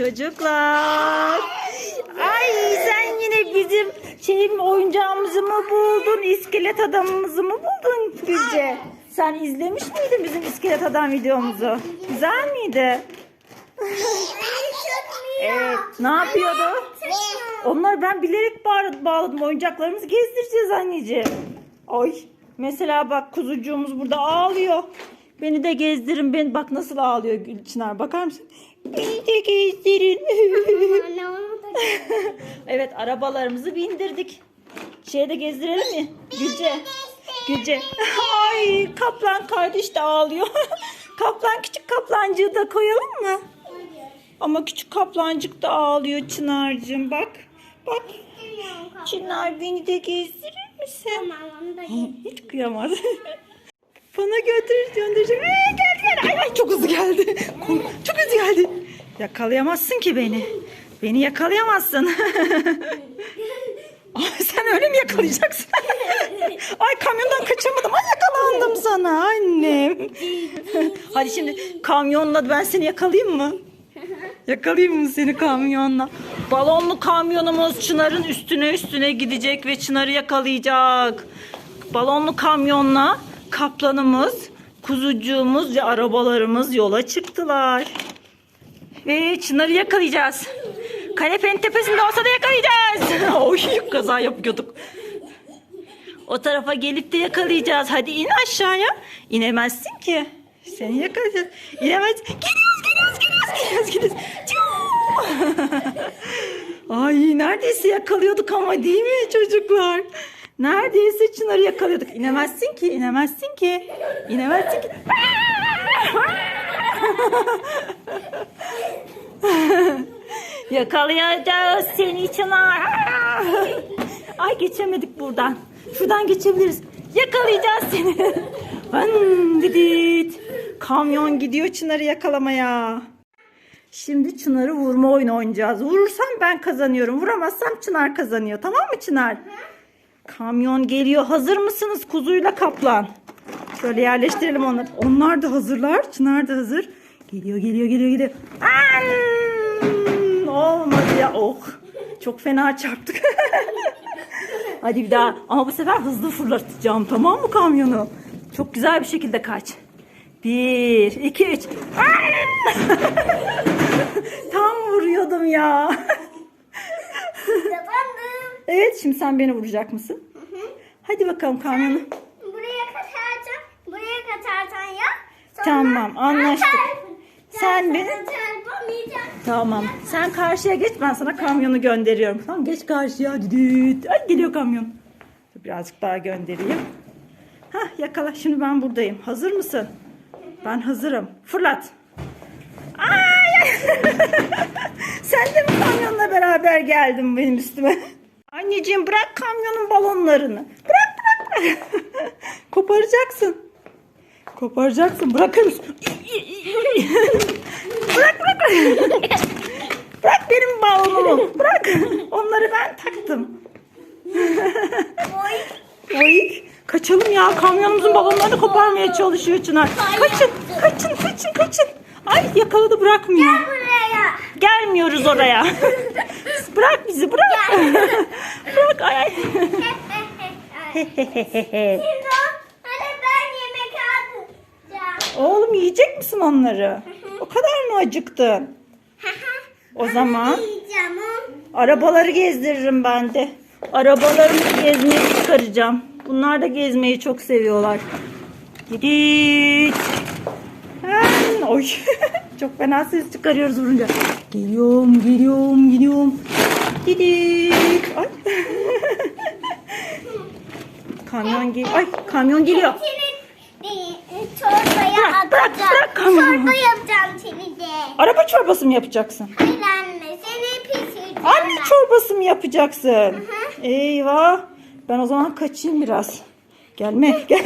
Çocuklar. Ay sen yine bizim şey oyuncağımızı mı buldun? İskelet adamımızı mı buldun Gülce? Sen izlemiş miydin bizim iskelet adam videomuzu? Güzel miydi? Evet. Ne yapıyordu? Onlar ben bilerek bağladım. Oyuncaklarımızı gezdireceğiz anneciğim. Ay. Mesela bak kuzucuğumuz burada ağlıyor. Beni de gezdirin. Ben bak nasıl ağlıyor Gül Çınar. Bakar mısın? Beni de gezdirin. evet arabalarımızı bindirdik. Şeye de gezdirelim mi? Gülce. Gülce. Ay kaplan kardeş de ağlıyor. kaplan küçük kaplancığı da koyalım mı? Ama küçük kaplancık da ağlıyor Çınar'cığım bak. Bak. Çınar beni de gezdirir misin? Hiç kıyamaz. Bana götür gönderecek. Ee, geldi geldi. Ay, ay çok hızlı geldi. Çok hızlı geldi. Yakalayamazsın ki beni. Beni yakalayamazsın. Ay, sen öyle mi yakalayacaksın? Ay kamyondan kaçamadım. Ay yakalandım sana annem. Hadi şimdi kamyonla ben seni yakalayayım mı? Yakalayayım mı seni kamyonla? Balonlu kamyonumuz Çınar'ın üstüne üstüne gidecek ve Çınar'ı yakalayacak. Balonlu kamyonla kaplanımız, kuzucuğumuz ve arabalarımız yola çıktılar. Ve Çınar'ı yakalayacağız. Kanepenin tepesinde olsa da yakalayacağız. Oy kaza yapıyorduk. O tarafa gelip de yakalayacağız. Hadi in aşağıya. İnemezsin ki. Seni yakalayacağız. İnemez. Geliyoruz, geliyoruz, geliyoruz, geliyoruz, geliyoruz. Ay neredeyse yakalıyorduk ama değil mi çocuklar? Neredeyse Çınar'ı yakalıyorduk. İnemezsin ki, inemezsin ki. İnemezsin ki. Yakalayacağız seni Çınar. Ay geçemedik buradan. Şuradan geçebiliriz. Yakalayacağız seni. Hın didit. Kamyon gidiyor Çınar'ı yakalamaya. Şimdi Çınar'ı vurma oyunu oynayacağız. Vurursam ben kazanıyorum. Vuramazsam Çınar kazanıyor. Tamam mı Çınar? Kamyon geliyor. Hazır mısınız kuzuyla kaplan? Şöyle yerleştirelim onları. Onlar da hazırlar. Çınar da hazır. Geliyor geliyor geliyor geliyor. An! Olmadı ya. Oh. Çok fena çarptık. Hadi bir daha. Ama bu sefer hızlı fırlatacağım. Tamam mı kamyonu? Çok güzel bir şekilde kaç. Bir, iki, üç. Tam vuruyordum ya. Evet şimdi sen beni vuracak mısın? Hadi bakalım kamyonu. Buraya katarsan, buraya katarsan ya. Sonra Tamam, anlaştık. Sen beni-. Tamam. Sen karşıya geç ben sana kamyonu gönderiyorum. Tamam geç karşıya. Düdüt. Ay geliyor kamyon. Birazcık daha göndereyim. Hah yakala. Şimdi ben buradayım. Hazır mısın? Ben hazırım. Fırlat. Ay! Sen de mi kamyonla beraber geldin benim üstüme? Anneciğim bırak kamyonun balonlarını. Bırak bırak bırak. Koparacaksın. Koparacaksın. Bırakır mısın? bırak bırak bırak. Bırak benim balonumu. Bırak. Onları ben taktım. Oy. Kaçalım ya. Kamyonumuzun balonlarını koparmaya çalışıyor Çınar. Kaçın. Kaçın kaçın kaçın. Ay yakaladı bırakmıyor. Buraya. Gelmiyoruz oraya. Bırak bizi bırak. bırak ay ay. Oğlum yiyecek misin onları? O kadar mı acıktın? O zaman arabaları gezdiririm ben de. Arabalarımı gezmeye çıkaracağım. Bunlar da gezmeyi çok seviyorlar. Gidit. Hen, Oy. çok fena ses çıkarıyoruz vurunca. Geliyorum, geliyorum, geliyorum. Gidit. Ay. kamyon gel. Ay, kamyon geliyor. Seni e, çorbaya Bırak, bırak, bırak kamyonu. Çorba yapacağım seni de. Araba çorbası mı yapacaksın? Hayır anne seni pişireceğim Anne ben. çorbası mı yapacaksın? Eyvah. Ben o zaman kaçayım biraz. Gelme. Gel.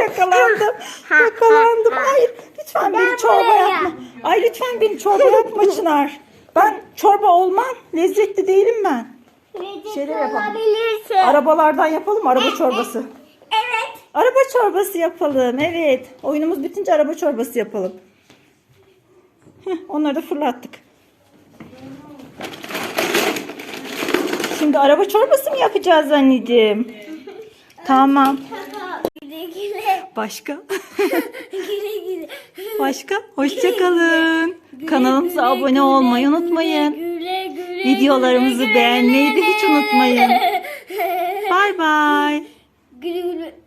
Yakalandım. Yakalandım. Hayır. Lütfen beni Gel çorba buraya. yapma. Ay lütfen beni çorba yapma Çınar. Ben çorba olmam. Lezzetli değilim ben. Lezzetli yapalım. olabilirsin. Arabalardan yapalım araba çorbası. Evet. Araba çorbası yapalım. Evet. Oyunumuz bitince araba çorbası yapalım. Heh, onları da fırlattık. Şimdi araba çorbası mı yapacağız anneciğim? Tamam. Güle güle. Başka? Güle güle. Başka? Hoşçakalın. Kanalımıza abone olmayı unutmayın. Güle güle. Videolarımızı beğenmeyi de hiç unutmayın. Bay bay. Güle güle.